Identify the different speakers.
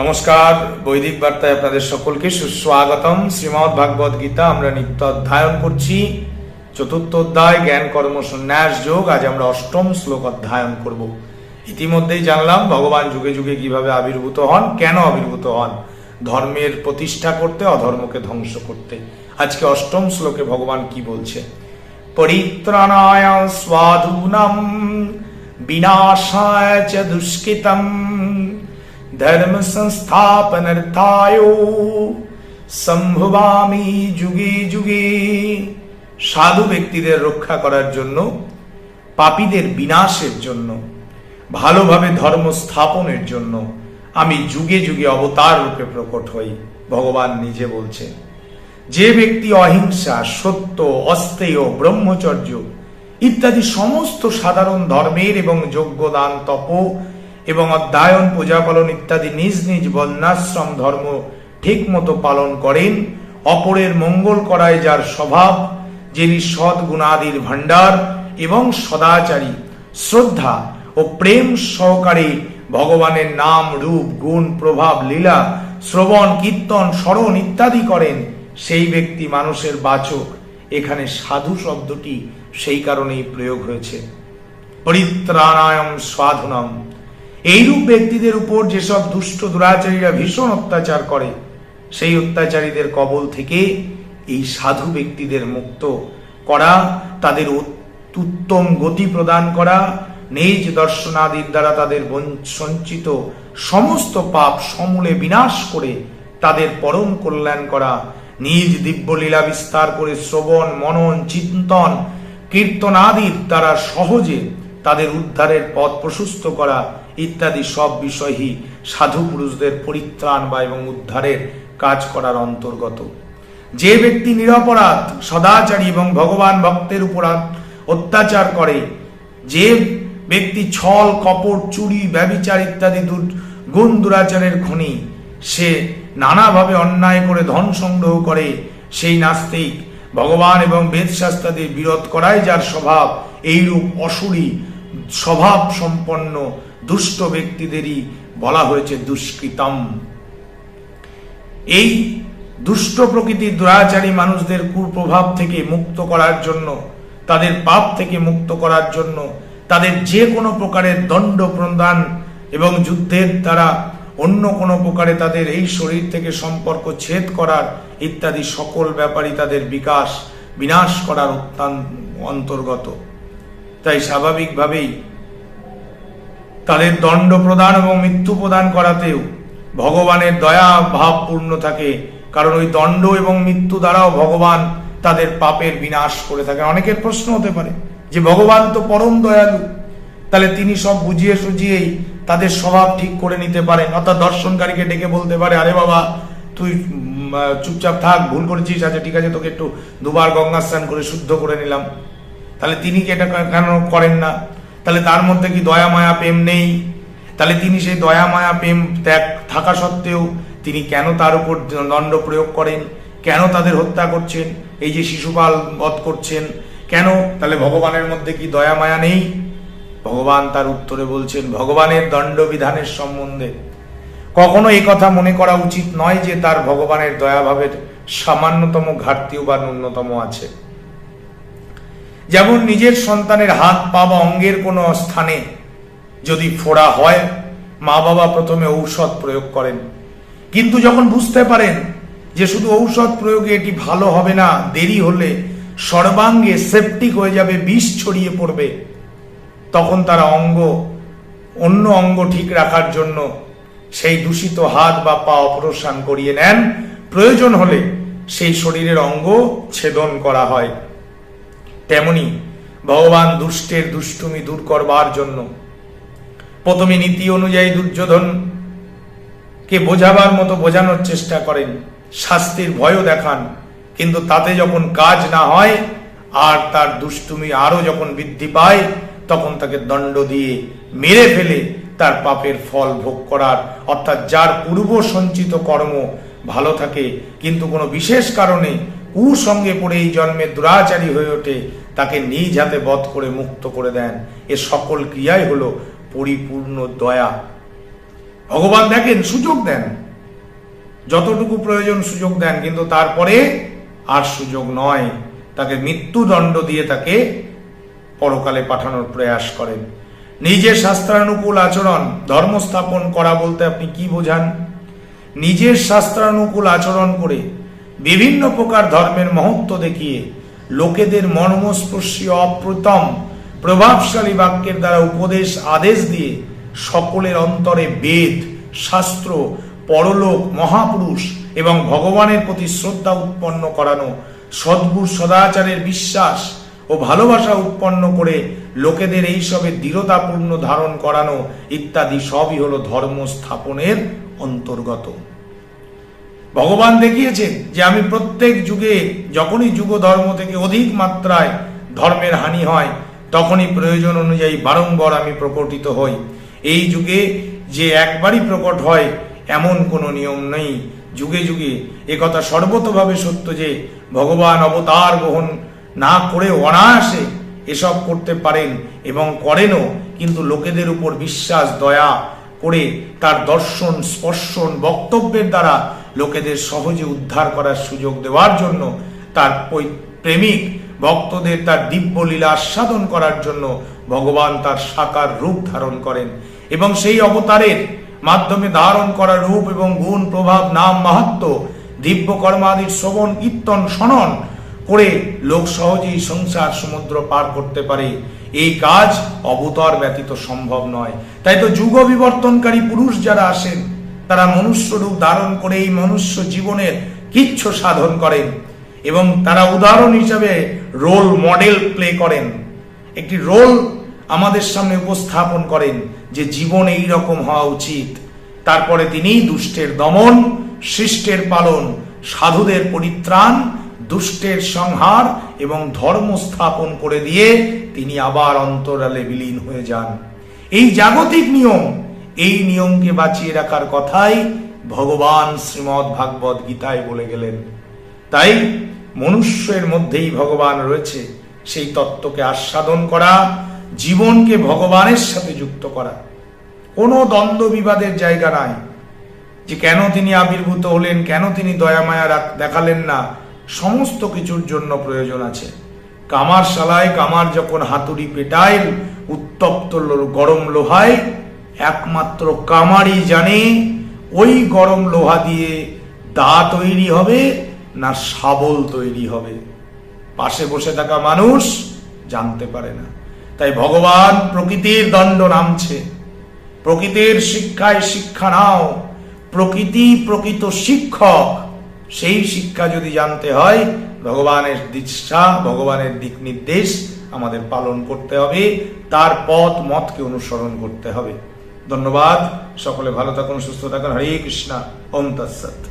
Speaker 1: নমস্কার, বৈদিক বার্তায় আপনাদের সকলকে সুস্বাগতম। শ্রীমৎ ভাগবত গীতা আমরা নিত্য অধ্যয়ন করছি। চতুর্থ অধ্যায়, জ্ঞান, কর্ম, সন্ন্যাস, যোগ। আজ আমরা অষ্টম শ্লোক অধ্যয়ন করব। ইতিমধ্যেই জানলাম, ভগবান যুগে যুগে কীভাবে আবির্ভূত হন, কেন আবির্ভূত হন? ধর্মের প্রতিষ্ঠা করতে, অধর্মকে ধ্বংস করতে। আজকে অষ্টম শ্লোকে ভগবান কি বলছে? পরিত্রাণায় স্বাধূনম, বিনাশায় চ দুষ্কৃতম। ধর্ম সংস্থাপনার্থায় সম্ভবামি যুগে যুগে সাধু ব্যক্তিদের রক্ষা করার জন্য, পাপীদের বিনাশের জন্য, ভালোভাবে ধর্ম স্থাপনের জন্য আমি যুগে যুগে অবতার রূপে প্রকট হই, ভগবান নিজে বলছেন। যে ব্যক্তি অহিংসা, সত্য, অস্তেয়, ব্রহ্মচর্য ইত্যাদি সমস্ত সাধারণ ধর্মের এবং যোগ্যদান তপ এবং অধ্যায়ন, পূজা পালন ইত্যাদি নিজ নিজ বন্যাশ্রম ধর্ম ঠিক মতো পালন করেন। অপরের মঙ্গল করায় যার স্বভাব, যিনি সৎ গুণাদির ভাণ্ডার এবং সদাচারী। শ্রদ্ধা ও প্রেম সহকারে ভগবানের নাম, রূপ, গুণ, প্রভাব, লীলা, শ্রবণ, কীর্তন, স্মরণ ইত্যাদি করেন। সেই ব্যক্তি মানুষের বাচক। এখানে সাধু শব্দটি সেই কারণেই প্রয়োগ হয়েছে। পরিত্রাণায়ম সাধনম এইরূপ ব্যক্তিদের উপর যেসব দুষ্ট দুরাচারীরা ভীষণ অত্যাচার করে, সেই অত্যাচারীদের কবল থেকে এই সাধু ব্যক্তিদের মুক্ত করা, তাদের উত্তম গতি প্রদান করা, নিজ দর্শনাদির দ্বারা তাদের সঞ্চিত সমস্ত পাপ সমূলে বিনাশ করে তাদের পরম কল্যাণ করা, নিজ দিব্যলীলা বিস্তার করে শ্রবণ, মনন, চিন্তন কীর্তনাদির দ্বারা সহজে তাদের উদ্ধারের পথ প্রশস্ত করা ইত্যাদি সব বিষয়ই সাধু পুরুষদের পরিত্রাণ বা এবং উদ্ধারের কাজ করার অন্তর্গত। যে ব্যক্তি নিরপরাধ, সদাচারী এবং ভগবান ভক্তের উপর অত্যাচার করে, যে ব্যক্তি ছল, কপট, চুরি ব্যবিচার ইত্যাদি গুণ দুরাচারের খনি, সে নানাভাবে অন্যায় করে ধন সংগ্রহ করে, সেই নাস্তিক ভগবান এবং বেদশাস্ত্রাদের বিরোধ করাই যার স্বভাব, এইরূপ অসুরী স্বভাব সম্পন্ন দুষ্ট ব্যক্তিদেরই বলা হয়েছে দুষ্কৃতম। এই দুষ্ট প্রকৃতির দুরাচারী মানুষদের কুপ্রভাব থেকে মুক্ত করার জন্য, তাদের পাপ থেকে মুক্ত করার জন্য, তাদের যে কোনো প্রকারের দণ্ড প্রদান এবং যুদ্ধের দ্বারা অন্য কোনো প্রকারে তাদের এই শরীর থেকে সম্পর্ক ছেদ করার ইত্যাদি সকল ব্যাপারই তাদের বিকাশ, বিনাশ করার অন্তর্গত। তাই স্বাভাবিকভাবেই তাদের দণ্ড প্রদান এবং মৃত্যু প্রদান করাতেও ভগবানের দয়া ভাব পূর্ণ থাকে, কারণ ওই দণ্ড এবং মৃত্যু দ্বারাও ভগবান তাদের পাপের বিনাশ করে থাকেন। অনেকের প্রশ্ন হতে পারে যে, ভগবান তো পরম দয়ালু, তাহলে তিনি সব বুঝিয়ে সুঝিয়েই তাদের স্বভাব ঠিক করে নিতে পারেন। অর্থাৎ দর্শনকারীকে ডেকে বলতে পারে, আরে বাবা, তুই চুপচাপ থাক, ভুল করেছিস আচ্ছা ঠিক আছে, তোকে একটু দুবার গঙ্গা স্নান করে শুদ্ধ করে নিলাম। তাহলে তিনি কি এটা কেন করেন না? তাহলে তার মধ্যে কি দয়া, মায়া, প্রেম নেই? তাহলে তিনি সেই দয়া, মায়া, প্রেম ত্যাগ থাকা সত্ত্বেও তিনি কেন তার উপর দণ্ড প্রয়োগ করেন? কেন তাদের হত্যা করছেন? এই যে শিশুপাল বধ করছেন, কেন? তাহলে ভগবানের মধ্যে কি দয়া, মায়া নেই? ভগবান তার উত্তরে বলছেন, ভগবানের দণ্ড বিধানের সম্বন্ধে কখনো এই কথা মনে করা উচিত নয় যে তার ভগবানের দয়াভাবের সামান্যতম ঘাটতিও বা ন্যূনতম আছে। যেমন নিজের সন্তানের হাত পা বা অঙ্গের কোনো স্থানে যদি ফোড়া হয়, মা বাবা প্রথমে ঔষধ প্রয়োগ করেন। কিন্তু যখন বুঝতে পারেন যে শুধু ঔষধ প্রয়োগে এটি ভালো হবে না, দেরি হলে সর্বাঙ্গে সেপটিক হয়ে যাবে, বিষ ছড়িয়ে পড়বে, তখন তারা অঙ্গ, অন্য অঙ্গ ঠিক রাখার জন্য সেই দূষিত হাত বা পা অপারেশন করিয়ে নেন। প্রয়োজন হলে সেই শরীরের অঙ্গ ছেদন করা হয়। তেমনি ভগবান দুষ্টের দুষ্টুমি দূর করবার জন্য। প্রথমে নীতি অনুযায়ী দুর্যোধন কে বোঝাবার মতো বোঝানোর চেষ্টা করেন। শাস্তির ভয়ও দেখান, কিন্তু তাতে যখন কাজ না হয় আর তার দুষ্টুমি আরও যখন বৃদ্ধি পায়, তখন তাকে দণ্ড দিয়ে মেরে ফেলে তার পাপের ফল ভোগ করার। অর্থাৎ যার পূর্ব সঞ্চিত কর্ম ভালো থাকে, কিন্তু কোনো বিশেষ কারণে কুসঙ্গে পড়ে এই জন্মে দুরাচারী হয়ে ওঠে তাকে নিজ হাতে বধ করে মুক্ত করে দেন। এ সকল ক্রিয়াই হলো পরিপূর্ণ দয়া। ভগবান দেখেন, সুযোগ দেন। যতটুকু প্রয়োজন সুযোগ দেন, কিন্তু তারপরে আর সুযোগ নয়। তাকে মৃত্যুদণ্ড দিয়ে তাকে পরকালে পাঠানোর প্রয়াস করেন। নিজের শাস্ত্রানুকূল আচরণ, ধর্ম স্থাপন করা বলতে আপনি কি বোঝান? নিজের শাস্ত্রানুকূল আচরণ করে বিভিন্ন প্রকার ধর্মের মহত্ব দেখিয়ে লোকেদের মর্মস্পর্শী অপ্রতম, প্রভাবশালী বাক্যের দ্বারা উপদেশ, আদেশ দিয়ে সকলের অন্তরে বেদ, শাস্ত্র, পরলোক, মহাপুরুষ এবং ভগবানের প্রতি শ্রদ্ধা উৎপন্ন করানো, সদ্গুর সদাচারের বিশ্বাস ও ভালোবাসা উৎপন্ন করে লোকেদের এইসবের দৃঢ়তাপূর্ণ ধারণ করানো ইত্যাদি সবই হলো ধর্ম স্থাপনের অন্তর্গত। ভগবান দেখিয়েছেন যে আমি প্রত্যেক যুগে যখনই যুগ ধর্ম থেকে অধিক মাত্রায় ধর্মের হানি হয়, তখনই প্রয়োজন অনুযায়ী বারংবার আমি প্রকটিত হই। এই যুগে যে একবারই প্রকট হয়, এমন কোনো নিয়ম নেই। যুগে যুগে একথা সর্বতভাবে সত্য যে, ভগবান অবতার গ্রহণ না করে অনায়াসে এসব করতে পারেন এবং করেনও, কিন্তু লোকেদের উপর বিশ্বাস, দয়া করে তার দর্শন, স্পর্শন, বক্তব্যের দ্বারা লোকেদের সহজে উদ্ধার করার সুযোগ দেওয়ার জন্য তার পৈ- প্রেমিক, ভক্তদের তার দিব্য লীলা আস্বাদন করার জন্য ভগবান তার সাকার রূপ ধারণ করেন এবং সেই অবতারের মাধ্যমে ধারণ করা রূপ এবং গুণ, প্রভাব, নাম, মাহাত্ম, দিব্য কর্মাদির শ্রবণ, কীর্তন শনন করে লোক সহজেই সংসার সমুদ্র পার করতে পারে। এই কাজ অবতার ব্যতীত সম্ভব নয়। তাই তো যুগ বিবর্তনকারী পুরুষ যারা আসেন, তারা মনুষ্য রূপ ধারণ করে এই মনুষ্য জীবনের কিচ্ছ সাধন করেন এবং তারা উদাহরণ হিসাবে রোল মডেল প্লে করেন। একটি রোল আমাদের সামনে উপস্থাপন করেন যে জীবন এই রকম হওয়া উচিত। তারপরে তিনি দুষ্টের দমন শিষ্টের পালন, সাধুদের পরিত্রাণ দুষ্টের সংহার এবং ধর্ম স্থাপন করে দিয়ে তিনি আবার অন্তরালে বিলীন হয়ে যান। এই জাগতিক নিয়ম, এই নিয়মকে বাঁচিয়ে রাখার কথাই ভগবান শ্রীমৎ ভাগবত গীতায় বলে গেলেন। তাই মনুষ্যের মধ্যেই ভগবান রয়েছে, সেই তত্ত্বকে আস্বাদন করা, জীবনকে ভগবানের সাথে যুক্ত করা। কোনো দ্বন্দ্ব বিবাদের জায়গা নাই। যে কেন তিনি আবির্ভূত হলেন, কেন তিনি দয়া মায়া দেখালেন না সমস্ত কিছুর জন্য প্রয়োজন আছে। কামার শালায় কামার যখন হাতুড়ি পেটায় উত্তপ্ত গরম লোহায়, একমাত্র কামারই জানে ওই গরম লোহা দিয়ে দা তৈরি হবে না শাবল তৈরি হবে। পাশে বসে থাকা মানুষ জানতে পারে না। তাই ভগবান প্রকৃতির দণ্ড নামছে। প্রকৃতির শিক্ষায় শিক্ষা নাও। প্রকৃতি প্রকৃত শিক্ষক। সেই শিক্ষা যদি জানতে হয়, ভগবানের দিশা ভগবানের দিক নির্দেশ আমাদের পালন করতে হবে, তার পথ, মতকে অনুসরণ করতে হবে। ধন্যবাদ, সকলে ভালো থাকুন, সুস্থ থাকুন। হরে কৃষ্ণা, ওম তৎসৎ।